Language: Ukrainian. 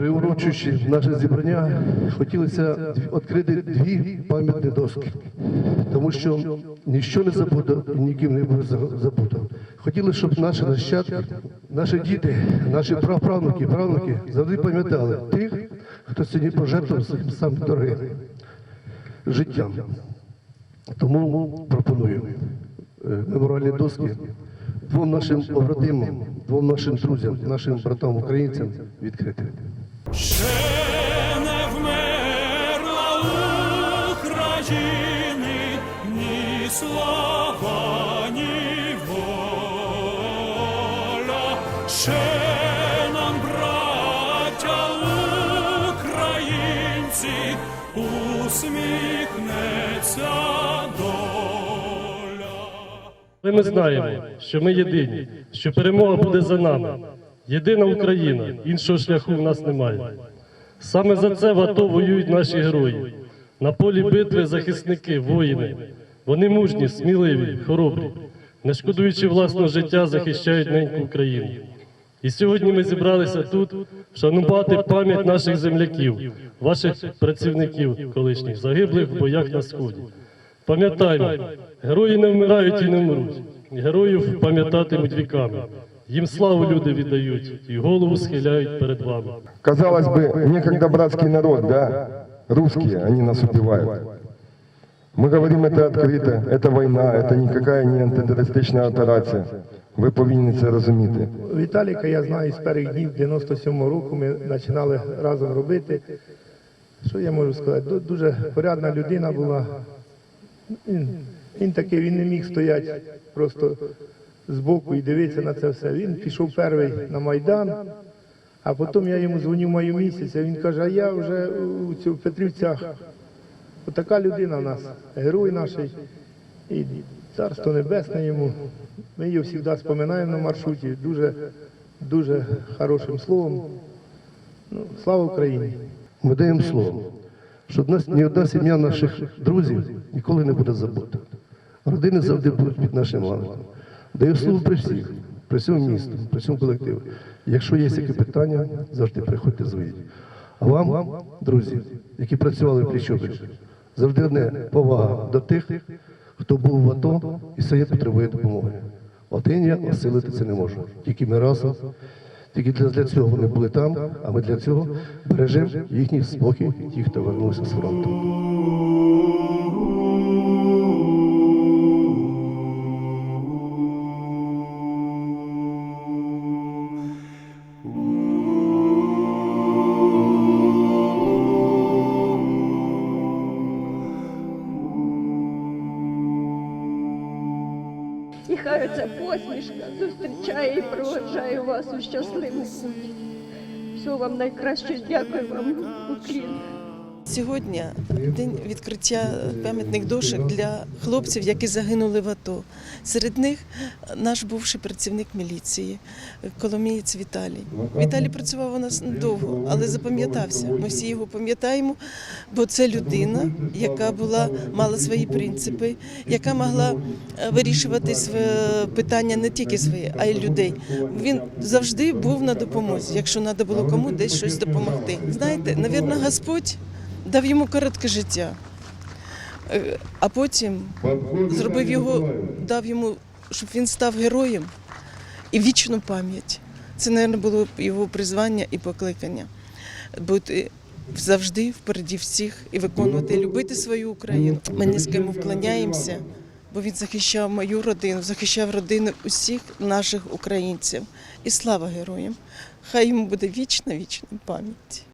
приурочуючи наше зібрання, хотілося відкрити дві пам'ятні доски, тому що ніщо не забуто і ніким не буде забуто. Хотіли, щоб наші нащадки, наші діти, наші праправнуки, правнуки завжди пам'ятали тих, хто сьогодні пожертвував своїм самим дорогим життям. Тому пропоную е, меморіальні доски двом нашим побратимам, двом нашим друзям, нашим братам українцям відкрити. Ще не вмерла України ні слава, ні воля. Ще нам, браття українці, усміхнеться доля. Але ми знаємо, що ми єдині, що перемога буде за нами. Єдина Україна, іншого шляху в нас немає. Саме за це в АТО воюють наші герої. На полі битви захисники, воїни. Вони мужні, сміливі, хоробрі, не шкодуючи власного життя, захищають неньку Україну. І сьогодні ми зібралися тут вшанувати пам'ять наших земляків, ваших працівників колишніх, загиблих в боях на сході. Пам'ятаймо, герої не вмирають і не вмруть. Героїв пам'ятатимуть віками. Їм славу люди віддають і голову схиляють перед вами. Казалось бы, некогда братский народ, да? Русские, они нас убивают. Мы говорим это открыто, это война, это никакая не антитерористична операція. Ви повинні це розуміти. Віталіка я знаю з перших днів 97-го року. Ми починали разом робити. Що я можу сказати? Ду- Дуже порядна людина була. Він, він такий, він не міг стояти просто збоку і дивитися на це все. Він пішов перший на Майдан, а потім я йому дзвоню в маю місяця. Він каже, а я вже у в Петрівцях. Отака людина в нас, герой наш. І царство небесне йому. Ми її завжди споминаємо на маршруті дуже, дуже хорошим словом. Ну, слава Україні! Ми даємо слово, що нас ні одна сім'я наших друзів ніколи не буде забута. Родини завжди будуть під нашим ланком. Даю слово при всіх, при всьому місту, при всьому колективі. Якщо є які питання, завжди приходьте звоніть. А вам, друзі, які працювали пліч опліч, завжди одне повага до тих, хто був в АТО і сьогодні потребує допомоги. Один я осилити це не можу. Тільки ми разом. Тільки для, цього вони були там, а ми для цього бережемо їхній спокій, ті, хто вернувся з фронту. І хай ця посмішка зустрічає і проводжає вас у щасливу путь. Всього вам найкраще, дякую вам, Україна. Сьогодні день відкриття пам'ятних дошок для хлопців, які загинули в АТО. Серед них наш бувший працівник міліції, коломієць Віталій. Віталій працював у нас недовго, але запам'ятався. Ми всі його пам'ятаємо, бо це людина, яка була мала свої принципи, яка могла е, вирішувати своє питання не тільки свої, а й людей. Він завжди був на допомозі, якщо треба було кому десь щось допомогти. Знаєте, навірно, Господь дав йому коротке життя, Е, а потім зробив його, дав йому, щоб він став героєм і вічну пам'ять. Це, мабуть, було його призвання і покликання. Бути завжди впереді всіх і виконувати, любити свою Україну. Ми низькому вклоняємося, бо він захищав мою родину, захищав родини усіх наших українців. І слава героям! Хай йому буде вічна, вічна пам'ять.